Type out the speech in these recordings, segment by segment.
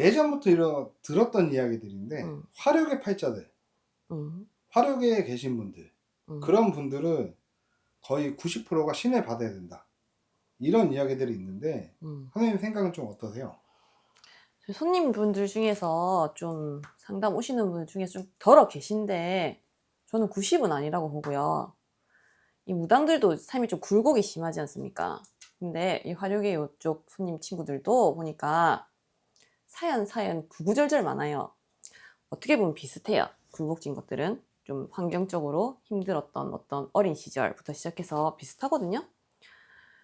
예전부터 이러, 들었던 이야기들인데 음. 화력의 팔자들, 음, 화력에 계신 분들 음. 그런 분들은 거의 90%가 신을 받아야 된다. 이런 이야기들이 있는데 음. 선생님 생각은 좀 어떠세요? 손님분들 중에서 좀 상담 오시는 분들 중에서 좀 덜어 계신데 저는 90은 아니라고 보고요. 이 무당들도 삶이 좀 굴곡이 심하지 않습니까? 근데 이 화력의 이쪽 손님 친구들도 보니까 사연 사연 구구절절 많아요. 어떻게 보면 비슷해요. 굴곡진 것들은 좀 환경적으로 힘들었던 어떤 어린 시절부터 시작해서 비슷하거든요.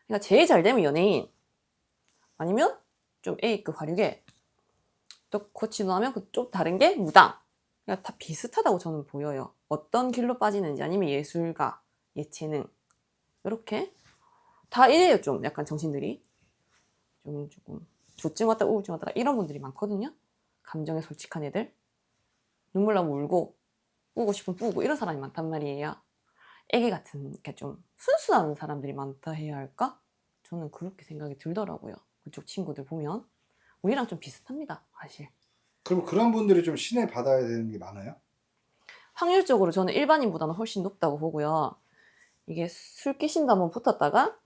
그러니까 제일 잘 되면 연예인 아니면 좀 A급 화력에 또 코치도 하면 그좀 다른 게 무당. 그러니까 다 비슷하다고 저는 보여요. 어떤 길로 빠지는지 아니면 예술가, 예체능 이렇게 다 이래요 좀 약간 정신들이 좀 조금 조증 왔다 우울증 왔다 이런 분들이 많거든요. 감정에 솔직한 애들 눈물 나면 울고 뿌고 싶으면 뿌고 이런 사람이 많단 말이에요. 애기 같은 이렇게 좀 순수한 사람들이 많다 해야 할까? 저는 그렇게 생각이 들더라고요. 그쪽 친구들 보면 우리랑 좀 비슷합니다, 사실. 그럼 그런 분들이 좀 신을 받아야 되는 게 많아요? 확률적으로 저는 일반인보다는 훨씬 높다고 보고요. 이게 술 끼신다 한번 붙었다가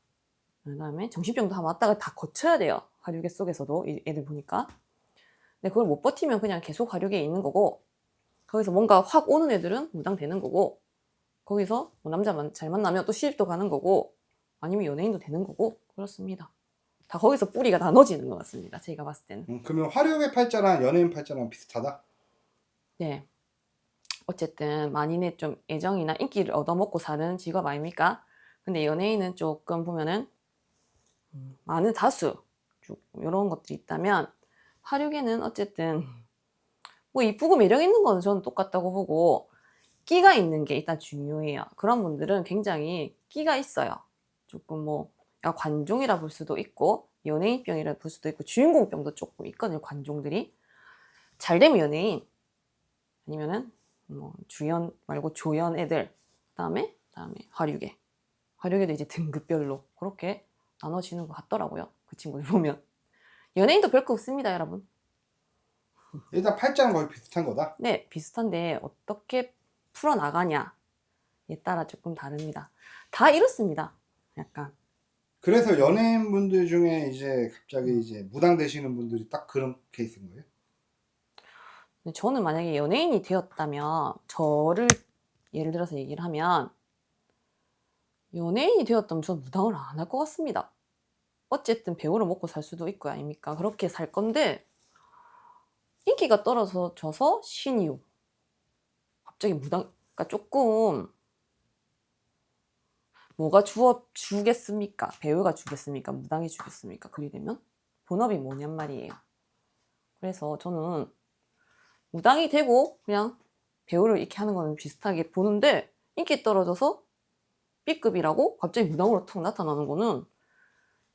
그다음에 정신병도 한번 왔다가 다 거쳐야 돼요. 화류계 속에서도 이 애들 보니까. 근데 그걸 못 버티면 그냥 계속 화류계에 있는 거고 거기서 뭔가 확 오는 애들은 무당되는 거고 거기서 뭐 남자만 잘 만나면 또 시집도 가는 거고 아니면 연예인도 되는 거고 그렇습니다. 다 거기서 뿌리가 나눠지는 것 같습니다. 제가 봤을 때는. 음, 그러면 화력의 팔자랑 연예인 팔자랑 비슷하다? 네. 어쨌든 만인의 좀 애정이나 인기를 얻어먹고 사는 직업 아닙니까? 근데 연예인은 조금 보면은 음, 많은 다수 이런 것들이 있다면 화류계는 어쨌든 뭐 이쁘고 매력 있는 거는 저는 똑같다고 보고 끼가 있는 게 일단 중요해요. 그런 분들은 굉장히 끼가 있어요. 조금 뭐 약간 관종이라 볼 수도 있고 연예인병이라 볼 수도 있고 주인공병도 조금 있거든요. 관종들이 잘 되면 연예인 아니면은 뭐 주연 말고 조연 애들 그다음에 그다음에 화류계 화류계도 이제 등급별로 그렇게 나눠지는 것 같더라고요. 그 친구들 보면 연예인도 별거 없습니다, 여러분. 일단 팔자는 거의 비슷한 거다? 네, 비슷한데 어떻게 풀어 나가냐에 따라 조금 다릅니다. 다 이렇습니다. 약간 그래서 연예인 분들 중에 이제 갑자기 이제 무당 되시는 분들이 딱 그런 케이스인 거예요? 근데 저는 만약에 연예인이 되었다면 저를 예를 들어서 얘기를 하면 연예인이 되었다면 저는 무당을 안 할 것 같습니다. 어쨌든 배우로 먹고 살 수도 있고 아닙니까? 그렇게 살 건데 인기가 떨어져서 신이유 갑자기 무당 그러니까 조금 뭐가 주어 주겠습니까? 배우가 주겠습니까? 무당이 주겠습니까? 그리 되면 본업이 뭐냔 말이에요. 그래서 저는 무당이 되고 그냥 배우를 이렇게 하는 거는 비슷하게 보는데 인기 떨어져서 B급이라고 갑자기 무당으로 툭 나타나는 거는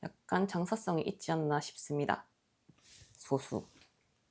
약간 장사성이 있지 않나 싶습니다. 소수.